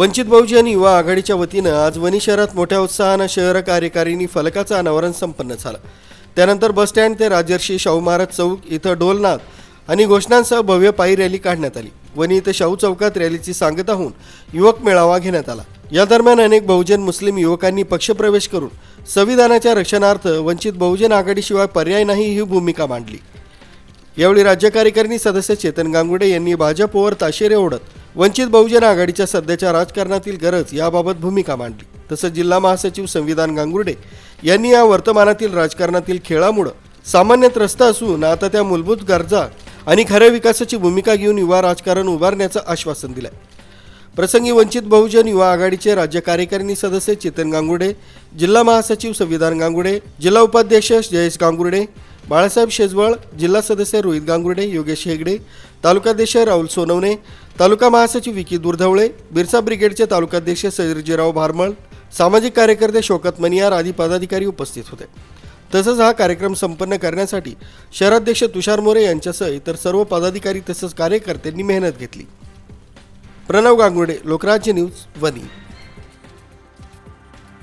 वंचित बहुजन युवा आघाडीच्या वतीनं आज वणी शहरात मोठ्या उत्साहानं शहर कार्यकारिणी फलकाचं अनावरण संपन्न झालं. त्यानंतर बसस्टँड ते राजर्षी शाहू महाराज चौक इथं डोलनाथ आणि घोषणांसह भव्य पायी रॅली काढण्यात आली. वणी इथं शाहू चौकात रॅलीची सांगता होऊन युवक मेळावा घेण्यात आला. या दरम्यान अनेक बहुजन मुस्लिम युवकांनी पक्षप्रवेश करून संविधानाच्या रक्षणार्थ वंचित बहुजन आघाडीशिवाय पर्याय नाही ही भूमिका मांडली. यावेळी राज्य कार्यकारिणी सदस्य चेतन गांगुडे यांनी भाजपवर ताशेरे ओढत वंचित बहुजन आघाडीच्या सध्याच्या राजकारणातील गरज याबाबत भूमिका मांडली. तसंच जिल्हा महासचिव संविधान गांगुर्डे यांनी या वर्तमानातील राजकारणातील खेळामुळं सामान्य त्रस्त असून आता त्या मूलभूत गरजा आणि खऱ्या विकासाची भूमिका घेऊन युवा राजकारण उभारण्याचं आश्वासन दिलंय. प्रसंगी वंचित बहुजन युवा आघाडीचे राज्य कार्यकारिणी सदस्य चेतन गांगुर्डे जिल्हा महासचिव संविधान गांगुर्डे जिल्हा उपाध्यक्ष जयेश गांगुर्डे बाळासाहेब शेजवळ जिल्हा सदस्य रोहित गांगुर्डे योगेश हेगडे तालुकाध्यक्ष राहुल सोनवणे तालुका महासचिव विकी दुर्धवळे बिरसा ब्रिगेडचे तालुकाध्यक्ष सैरजीराव भारमळ सामाजिक कार्यकर्ते शोकत मनियार आदी पदाधिकारी उपस्थित होते. तसंच हा कार्यक्रम संपन्न करण्यासाठी शहराध्यक्ष तुषार मोरे यांच्यासह इतर सर्व पदाधिकारी तसंच कार्यकर्त्यांनी मेहनत घेतली. प्रणव गांगुडे लोकराज्य न्यूज वनी